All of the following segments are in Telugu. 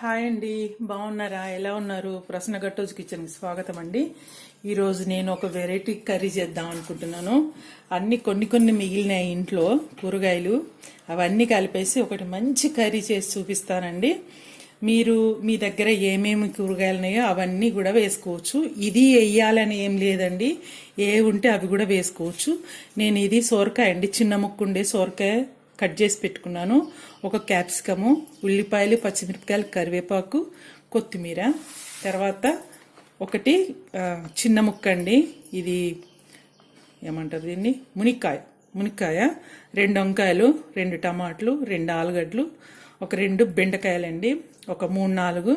హాయ్ అండి బాగున్నారా? ఎలా ఉన్నారు? ప్రశ్న గట్టోజ్ కిచెన్కి స్వాగతం అండి ఈరోజు నేను ఒక వెరైటీ కర్రీ చేద్దాం అనుకుంటున్నాను. అన్ని కొన్ని కొన్ని మిగిలినాయి ఇంట్లో కూరగాయలు. అవన్నీ కలిపేసి ఒకటి మంచి కర్రీ చేసి చూపిస్తానండి. మీరు మీ దగ్గర ఏమేమి కూరగాయలు ఉన్నాయో అవన్నీ కూడా వేసుకోవచ్చు. ఇది వేయాలని ఏం లేదండి. ఏ ఉంటే అవి కూడా వేసుకోవచ్చు. నేను ఇది సోరకాయ అండి చిన్న ముక్కుండే సోరకాయ కట్ చేసి పెట్టుకున్నాను. ఒక క్యాప్సికము ఉల్లిపాయలు పచ్చిమిరపకాయలు కరివేపాకు కొత్తిమీర. తర్వాత ఒకటి చిన్న ముక్క అండి. ఇది ఏమంటారు దీన్ని? మునిక్కాయ. మునిక్కాయ రెండు వంకాయలు రెండు టమాటాలు రెండు ఆలుగడ్డలు ఒక రెండు బెండకాయలండి ఒక మూడు నాలుగు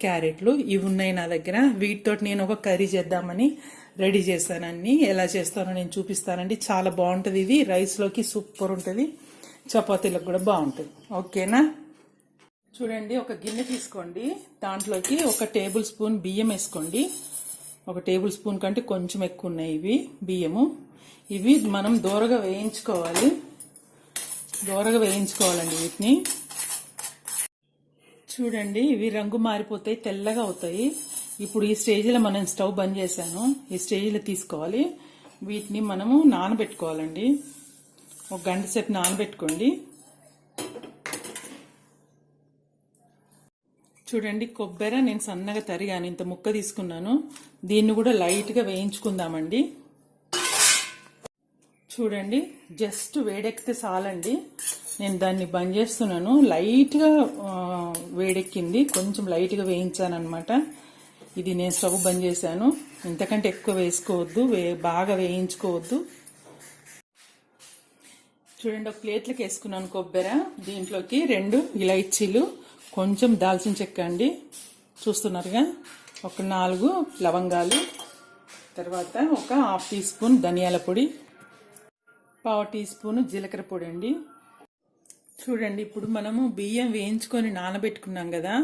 క్యారెట్లు. ఇవి ఉన్నాయి నా దగ్గర. వీటితో నేను ఒక కర్రీ చేద్దామని రెడీ చేశానండి ఎలా చేస్తానో నేను చూపిస్తానండి. చాలా బాగుంటుంది ఇది. రైస్లోకి సూపర్ ఉంటుంది. చపాతీలకు కూడా బాగుంటుంది ఓకేనా? చూడండి ఒక గిన్నె తీసుకోండి. దాంట్లోకి ఒక టేబుల్ స్పూన్ బియ్యం వేసుకోండి. ఒక టేబుల్ స్పూన్ కంటే కొంచెం ఎక్కువ ఉన్నాయి ఇవి బియ్యము. ఇవి మనం దోరగా వేయించుకోవాలి. దోరగా వేయించుకోవాలండి వీటిని. చూడండి ఇవి రంగు మారిపోతాయి తెల్లగా అవుతాయి. ఇప్పుడు ఈ స్టేజ్లో మనం స్టవ్ బంద్ చేశాను. ఈ స్టేజ్లో తీసుకోవాలి. వీటిని మనము నానబెట్టుకోవాలండి. ఒక గంట సేపు నానబెట్టుకోండి. చూడండి కొబ్బరి నేను సన్నగా తరిగాను. ఇంత ముక్క తీసుకున్నాను. దీన్ని కూడా లైట్గా వేయించుకుందామండి. చూడండి జస్ట్ వేడెక్కితే చాలండి. నేను దాన్ని బంద్ చేస్తున్నాను. లైట్గా వేడెక్కింది. కొంచెం లైట్గా వేయించాను అనమాట ఇది నేను స్టవ్ బంద్ చేశాను. ఇంతకంటే ఎక్కువ వేసుకోవద్దు. వే బాగా వేయించుకోవద్దు. చూడండి ఒక ప్లేట్లోకి వేసుకున్నాను కొబ్బరి. దీంట్లోకి రెండు ఇలాయచీలు కొంచెం దాల్చిన చెక్క అండి. చూస్తున్నారుగా? ఒక నాలుగు లవంగాలు తర్వాత ఒక హాఫ్ టీ స్పూన్ ధనియాల పొడి పావు టీ స్పూన్ జీలకర్ర పొడి అండి. చూడండి ఇప్పుడు మనము బియ్యం వేయించుకొని నానబెట్టుకున్నాం కదా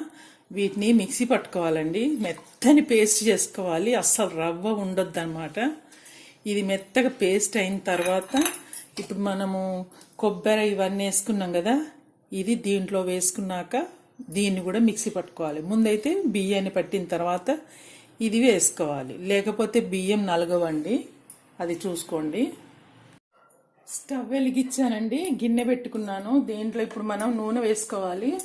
వీటిని మిక్సీ పట్టుకోవాలండి. మెత్తని పేస్ట్ చేసుకోవాలి అస్సలు రవ్వ ఉండొద్దు అనమాట ఇది మెత్తగా పేస్ట్ అయిన తర్వాత ఇప్పుడు మనము కొబ్బరి ఇవన్నీ వేసుకున్నాం కదా ఇది దీంట్లో వేసుకున్నాక దీన్ని కూడా మిక్సీ పట్టుకోవాలి. ముందైతే బియ్యాన్ని పట్టిన తర్వాత ఇది వేసుకోవాలి. లేకపోతే బియ్యం నలగవండి. అది చూసుకోండి. స్టవ్ వెలిగించానండి. గిన్నె పెట్టుకున్నాను. దీంట్లో ఇప్పుడు మనం నూనె వేసుకోవాలి.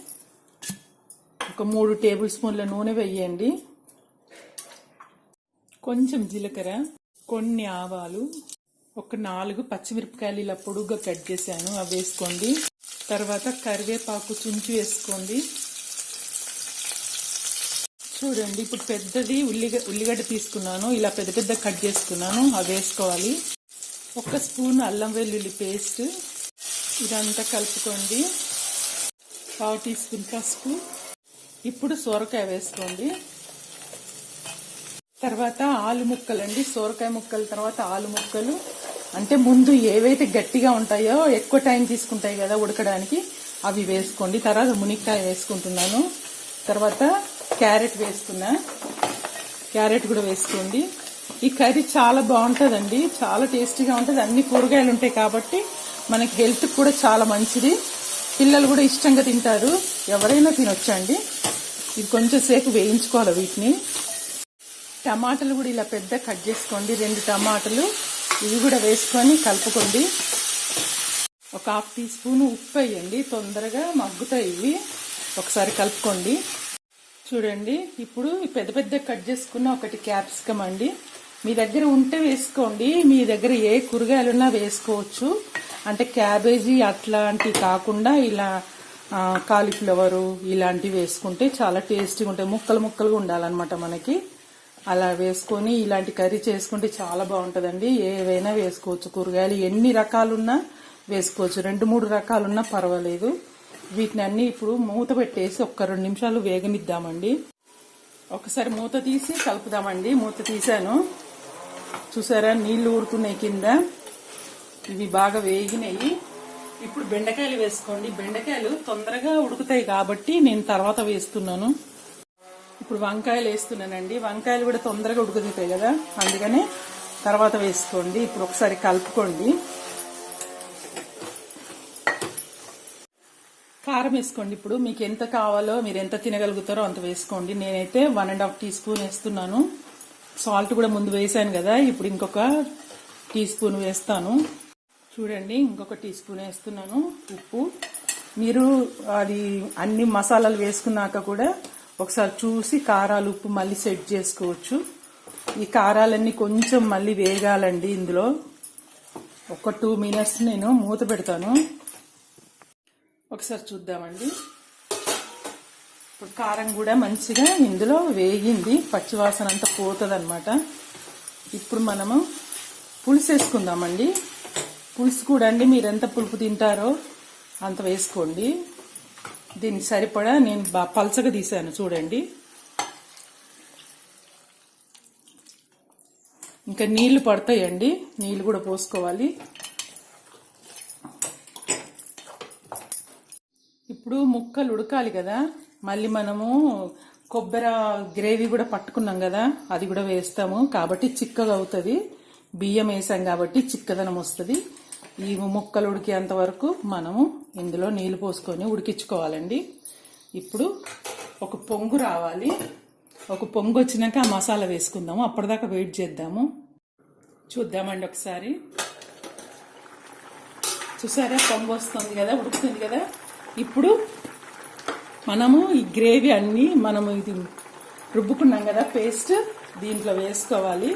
ఒక మూడు టేబుల్ స్పూన్ల నూనె వేయండి. కొంచెం జీలకర్ర కొన్ని ఆవాలు ఒక నాలుగు పచ్చిమిరపకాయలు ఇలా పొడుగ్గా కట్ చేశాను. అవి వేసుకోండి. తర్వాత కరివేపాకు చుంచి వేసుకోండి. చూడండి ఇప్పుడు పెద్దది ఉల్లిగ ఉల్లిగడ్డ తీసుకున్నాను. ఇలా పెద్ద పెద్ద కట్ చేసుకున్నాను. అవి వేసుకోవాలి. ఒక స్పూన్ అల్లం వెల్లుల్లి పేస్ట్. ఇదంతా కలుపుకోండి. పావు టీ స్పూన్ పసుపు. ఇప్పుడు సొరకాయ వేసుకోండి. తర్వాత ఆలు ముక్కలు అండి సొరకాయ ముక్కల తర్వాత ఆలు ముక్కలు. అంటే ముందు ఏవైతే గట్టిగా ఉంటాయో ఎక్కువ టైం తీసుకుంటాయి కదా ఉడకడానికి అవి వేసుకోండి. తర్వాత మునిక్కాయ వేసుకుంటున్నాను. తర్వాత క్యారెట్ వేసుకున్నా క్యారెట్ కూడా వేసుకోండి. ఈ కర్రీ చాలా బాగుంటుందండి. చాలా టేస్టీగా ఉంటుంది. అన్ని కూరగాయలు ఉంటాయి కాబట్టి మనకి హెల్త్ కూడా చాలా మంచిది. పిల్లలు కూడా ఇష్టంగా తింటారు. ఎవరైనా తినొచ్చండి. ఇది కొంచెం సేపు వేయించుకోవాలి వీటిని. టమాటాలు కూడా ఇలా పెద్ద కట్ చేసుకోండి. రెండు టమాటాలు ఇవి కూడా వేసుకొని కలుపుకోండి. ఒక హాఫ్ టీ స్పూన్ ఉప్పు వేయండి. తొందరగా మగ్గుతాయి ఇవి. ఒకసారి కలుపుకోండి. చూడండి ఇప్పుడు పెద్ద పెద్ద కట్ చేసుకున్న ఒకటి క్యాప్సికమ్ అండి. మీ దగ్గర ఉంటే వేసుకోండి. మీ దగ్గర ఏ కూరగాయలున్నా వేసుకోవచ్చు. అంటే క్యాబేజీ అట్లాంటివి కాకుండా ఇలా కాలీఫ్లవరు ఇలాంటివి వేసుకుంటే చాలా టేస్టీగా ఉంటాయి. ముక్కలు ముక్కలుగా ఉండాలన్నమాట మనకి. అలా వేసుకొని ఇలాంటి కర్రీ చేసుకుంటే చాలా బాగుంటుందండి. ఏవైనా వేసుకోవచ్చు కూరగాయలు. ఎన్ని రకాలున్నా వేసుకోవచ్చు. రెండు మూడు రకాలున్నా పర్వాలేదు. వీటిని అన్ని ఇప్పుడు మూత పెట్టేసి ఒక్క రెండు నిమిషాలు వేగనిద్దామండి. ఒకసారి మూత తీసి కలుపుదామండి. మూత తీసాను చూసారా? నీళ్ళు ఊరుకున్నాయి కింద. ఇవి బాగా వేగినాయి. ఇప్పుడు బెండకాయలు వేసుకోండి. బెండకాయలు తొందరగా ఉడుకుతాయి కాబట్టి నేను తర్వాత వేస్తున్నాను. ఇప్పుడు వంకాయలు వేస్తున్నానండి. వంకాయలు కూడా తొందరగా ఉడుకుతాయి కదా. అందుకనే తర్వాత వేసుకోండి. ఇప్పుడు ఒకసారి కలుపుకోండి. కారం వేసుకోండి ఇప్పుడు. మీకు ఎంత కావాలో మీరు ఎంత తినగలుగుతారో అంత వేసుకోండి. నేనైతే one and half teaspoon వేస్తున్నాను. సాల్ట్ కూడా ముందు వేసాను కదా. ఇప్పుడు ఇంకొక టీ స్పూన్ వేస్తాను. చూడండి ఇంకొక టీ స్పూన్ వేస్తున్నాను. ఉప్పు. మీరు అది అన్ని మసాలాలు వేసుకున్నాక కూడా ఒకసారి చూసి కారాలు ఉప్పు మళ్ళీ సెట్ చేసుకోవచ్చు. ఈ కారాలన్నీ కొంచెం మళ్ళీ వేగాలండి ఇందులో. ఒక టూ మినిట్స్ నేను మూత పెడతాను. ఒకసారి చూద్దామండి. ఇప్పుడు కారం కూడా మంచిగా ఇందులో వేగింది. పచ్చివాసన అంతా పోతుంది అనమాట ఇప్పుడు మనము పులుసు వేసుకుందామండి. పులుసు కూడా అండి. మీరు ఎంత పులుపు తింటారో అంత వేసుకోండి. దీనికి సరిపడా నేను బా పలచగా తీసాను చూడండి. ఇంకా నీళ్ళు పడతాయండి. నీళ్ళు కూడా పోసుకోవాలి. ఇప్పుడు ముక్కలు ఉడకాలి కదా. మళ్ళీ మనము కొబ్బరి గ్రేవీ కూడా పట్టుకున్నాం కదా. అది కూడా వేస్తాము. కాబట్టి చిక్కగా అవుతుంది. బియ్యం వేసాం కాబట్టి చిక్కదనం వస్తుంది. ఈ ముక్కలు ఉడికేంత వరకు మనము ఇందులో నీళ్ళు పోసుకొని ఉడికించుకోవాలండి. ఇప్పుడు ఒక పొంగు రావాలి. ఒక పొంగు వచ్చినాక ఆ మసాలా వేసుకుందాము. అప్పటిదాకా వెయిట్ చేద్దాము. చూద్దామండి ఒకసారి. చూసారా? పొంగు వస్తుంది కదా? ఉడుకుతుంది కదా? ఇప్పుడు మనము ఈ గ్రేవీ అన్నీ మనము ఇది రుబ్బుకున్నాం కదా పేస్ట్ దీంట్లో వేసుకోవాలి.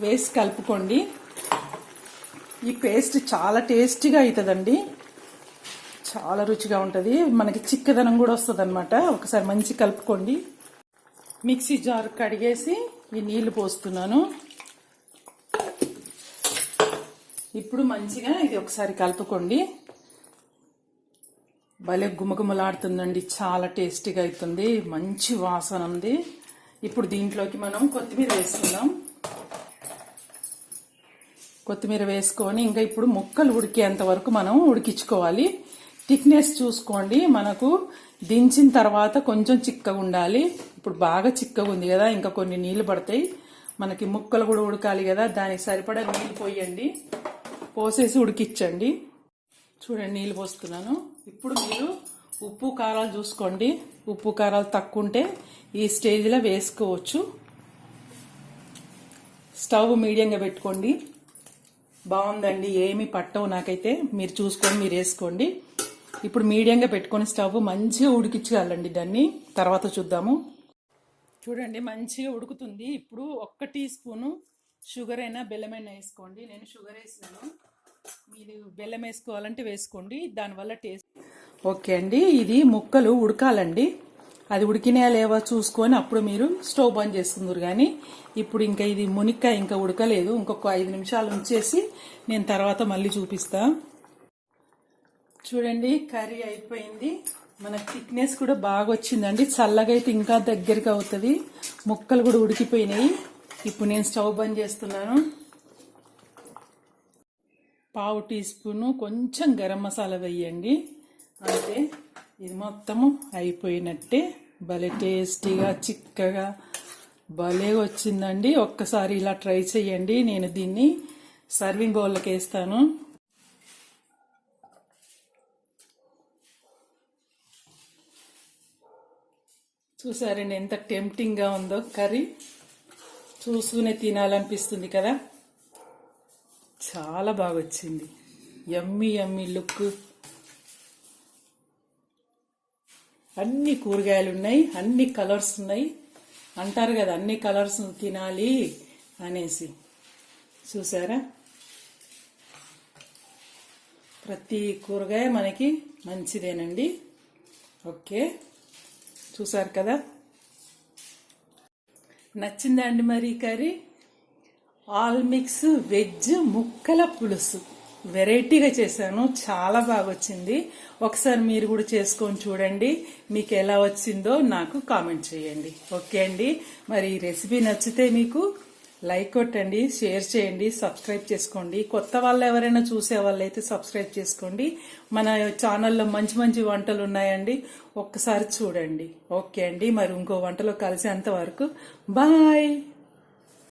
వేసి కలుపుకోండి. ఈ పేస్ట్ చాలా టేస్టీగా అవుతుందండి చాలా రుచిగా ఉంటుంది. మనకి చిక్కదనం కూడా వస్తుంది అనమాట ఒకసారి మంచి కలుపుకోండి. మిక్సీ జార్ కడిగేసి ఈ నీళ్ళు పోస్తున్నాను. ఇప్పుడు మంచిగా ఇది ఒకసారి కలుపుకోండి. భలే గుమగుమలాడుతుందండి. చాలా టేస్టీగా అవుతుంది మంచి వాసన ఉంది. ఇప్పుడు దీంట్లోకి మనం కొత్తిమీర వేసుకుందాం. కొత్తిమీర వేసుకొని ఇంకా ఇప్పుడు ముక్కలు ఉడికేంత వరకు మనం ఉడికించుకోవాలి. థిక్నెస్ చూసుకోండి. మనకు దించిన తర్వాత కొంచెం చిక్కగా ఉండాలి. ఇప్పుడు బాగా చిక్కగా ఉంది కదా ఇంకా కొన్ని నీళ్ళు పడతాయి. మనకి ముక్కలు కూడా ఉడకాలి కదా దానికి సరిపడా నీళ్ళు పోయండి. పోసేసి ఉడికిచ్చండి చూడండి నీళ్ళు పోస్తున్నాను. ఇప్పుడు మీరు ఉప్పు కారాలు చూసుకోండి. ఉప్పు కారాలు తక్కువ ఉంటే ఈ స్టేజ్లో వేసుకోవచ్చు. స్టవ్ మీడియంగా పెట్టుకోండి. బాగుందండి ఏమి పట్టవు నాకైతే. మీరు చూసుకొని మీరు వేసుకోండి. ఇప్పుడు మీడియంగా పెట్టుకొని స్టవ్ మంచిగా ఉడికించాలండి దాన్ని. తర్వాత చూద్దాము. చూడండి మంచిగా ఉడుకుతుంది. ఇప్పుడు ఒక్క టీ స్పూను షుగర్ అయినా బెల్లం అయినా వేసుకోండి. నేను షుగర్ వేసినాను. మీరు బెల్లం వేసుకోవాలంటే వేసుకోండి. దానివల్ల టేస్ట్ ఓకే అండి ఇది ముక్కలు ఉడకాలండి. అది ఉడికినా లేవా చూసుకొని అప్పుడు మీరు స్టవ్ బంద్ చేసుకుందరు కానీ ఇప్పుడు ఇంకా ఇది మునిక్కాయ ఇంకా ఉడకలేదు. ఇంకొక ఐదు నిమిషాలు ఉంచేసి నేను తర్వాత మళ్ళీ చూపిస్తా. చూడండి కర్రీ అయిపోయింది. మన థిక్నెస్ కూడా బాగా వచ్చిందండి చల్లగా అయితే ఇంకా దగ్గరగా అవుతుంది. ముక్కలు కూడా ఉడికిపోయినాయి. ఇప్పుడు నేను స్టవ్ బంద్ చేస్తున్నాను. పావు టీ స్పూను కొంచెం గరం మసాలా వేయండి. అంతే. ఇది మొత్తము అయిపోయినట్టే. భలే టేస్టీగా చిక్కగా భలే వచ్చిందండి. ఒక్కసారి ఇలా ట్రై చేయండి నేను దీన్ని సర్వింగ్ బౌల్లోకి వేస్తాను. చూసారండి ఎంత టెంప్టింగ్గా ఉందో కర్రీ. చూస్తూనే తినాలనిపిస్తుంది కదా. చాలా బాగా వచ్చింది ఎమ్మి ఎమ్మి లుక్. అన్ని కూరగాయలు ఉన్నాయి అన్ని కలర్స్ ఉన్నాయి. అంటారు కదా అన్ని కలర్స్ తినాలి అనేసి. చూసారా? ప్రతి కూరగాయ మనకి మంచిదేనండి. ఓకే. చూసారు కదా? నచ్చిందా అండి మరి కర్రీ? ఆల్ మిక్స్ వెజ్ ముక్కల పులుసు. వెరైటీగా చేశాను. చాలా బాగా వచ్చింది ఒకసారి మీరు కూడా చేసుకొని చూడండి. మీకు ఎలా వచ్చిందో నాకు కామెంట్ చేయండి. ఓకే అండి. మరి ఈ రెసిపీ నచ్చితే మీకు లైక్ కొట్టండి షేర్ చేయండి సబ్స్క్రైబ్ చేసుకోండి. కొత్త వాళ్ళు ఎవరైనా చూసే వాళ్ళైతే సబ్స్క్రైబ్ చేసుకోండి. మన ఛానల్లో మంచి మంచి వంటలు ఉన్నాయండి. ఒక్కసారి చూడండి. ఓకే అండి. మరి ఇంకో వంటలో కలిసేంత వరకు బాయ్!